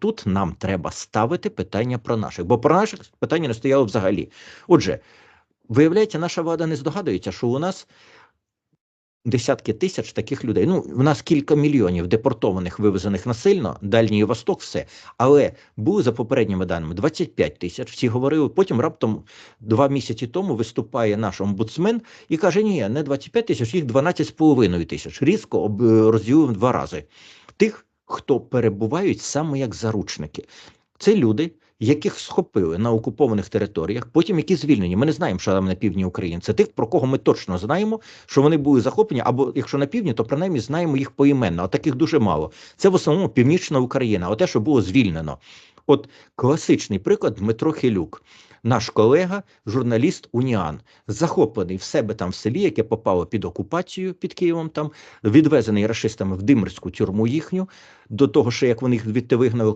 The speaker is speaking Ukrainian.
тут нам треба ставити питання про наших, бо про наших питання не стояло взагалі. Отже, виявляється, наша влада не здогадується, що у нас десятки тисяч таких людей. Ну, у нас кілька мільйонів депортованих, вивезених насильно, Дальній Восток, все. Але були за попередніми даними 25 тисяч. Всі говорили. Потім раптом два місяці тому виступає наш омбудсмен і каже: ні, не 25 тисяч, їх 12,5 тисяч. Різко розділив два рази. Тих, хто перебувають саме як заручники. Це люди, яких схопили на окупованих територіях, потім які звільнені. Ми не знаємо, що там на півдні України. Це тих, про кого ми точно знаємо, що вони були захоплені, або якщо на півдні, то принаймні знаємо їх поіменно, а таких дуже мало. Це в основному північна Україна, оте, що було звільнено. От класичний приклад Дмитро Хилюк, наш колега, журналіст Уніан, захоплений в себе там в селі, яке попало під окупацію під Києвом, там відвезений рашистами в Димирську тюрму їхню, до того, що як вони їх звідти вигнали,